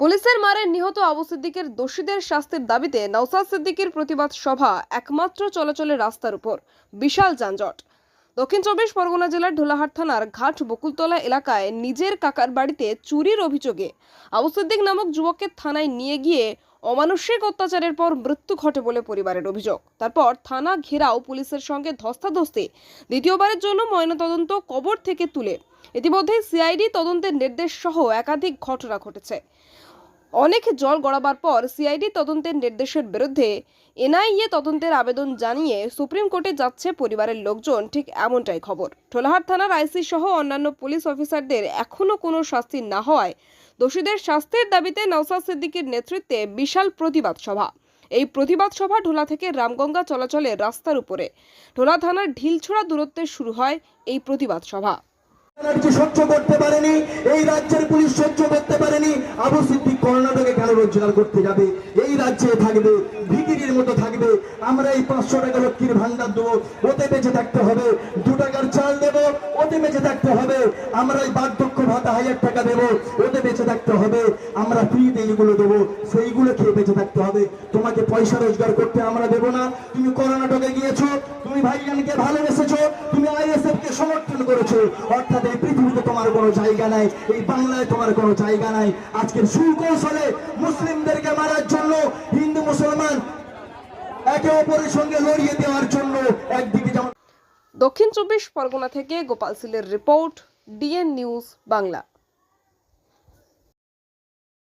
পুলিশের মারে নিহত আবু সিদ্দিকের দোষীদের শাস্তির দাবিতে নওসাদ সিদ্দিকের প্রতিবাদ সভা একমাত্র চলাচলের রাস্তার উপর। বিশাল যানজট। দক্ষিণ চব্বিশ পরগনা জেলার ঢোলাহাট থানার ঘাট বকুলতলা এলাকায় নিজের কাকার বাড়িতে চুরির অভিযোগে আবু সিদ্দিক নামক যুবককে থানায় নিয়ে গিয়ে অমানসিক অত্যাচারের পর মৃত্যু ঘটে বলে পরিবারের অভিযোগ। তারপর থানা ঘেরাও পুলিশের সঙ্গে ধস্তাধস্তি। দ্বিতীয়বারের জন্য ময়নাতদন্ত কবর থেকে তুলে। ইতিমধ্যেই সিআইডি তদন্তের নির্দেশ সহ একাধিক ঘটনা ঘটেছে। অনেক জল গড়াবার পর সিআইডি তদন্তের নির্দেশের বিরুদ্ধে এনআইএ তদন্তের আবেদন জানিয়ে সুপ্রিম কোর্টে যাচ্ছে পরিবারের লোকজন। ঠিক এমনটাই খবর। ঠোলাহাট থানার আইসি সহ অন্যান্য পুলিশ অফিসারদের এখনও কোনো শাস্তি না হওয়ায় দোষীদের শাস্তির দাবিতে নওসাদ সিদ্দিকের নেতৃত্বে বিশাল প্রতিবাদ সভা। এই প্রতিবাদ সভা ঢোলা থেকে রামগঙ্গা চলাচলে রাস্তার উপরে। ঢোলা থানার ঢিলছোড়া দূরত্বে শুরু হয় এই প্রতিবাদ সভা। ব্যানার্জি সহ্য করতে পারেনি, এই রাজ্যের পুলিশ সহ্য করতে পারেনি, আবু সিদ্দিক কর্ণাটকে কেন রোজগার করতে যাবে? এই রাজ্যে থাকবে, ভিকিরির মতো থাকবে, আমরা এই পাঁচশো টাকা লক্ষ্মীর ভান্ডার দেবো, ওতে বেঁচে থাকতে হবে, দু টাকার চাল দেবো ওতে বেঁচে থাকতে হবে। আমরা এই বার্ধক্য ভাতা হাজার টাকা দেবো ওতে বেঁচে থাকতে হবে। আমরা ফ্রিতে এইগুলো দেবো, সেইগুলো খেয়ে বেঁচে থাকতে হবে। তোমাকে পয়সা রোজগার করতে আমরা দেবো না। তুমি কর্ণাটকে গিয়েছো, তুমি ভাইজানকে ভালোবেসেছো, তুমি আইএসএফ কে সমর্থন করেছ। অর্থাৎ এই পৃথিবীতে তোমার কোনো জায়গা নাই, এই বাংলায় তোমার কোনো জায়গা নাই। আজকের সুকৌশলে মুসলিমদেরকে মারার জন্য হিন্দু মুসলমান একে অপরের সঙ্গে লড়িয়ে দেওয়ার দক্ষিণ চব্বিশ পরগনা থেকে গোপাল সিলের রিপোর্ট ডিএন নিউজ বাংলা।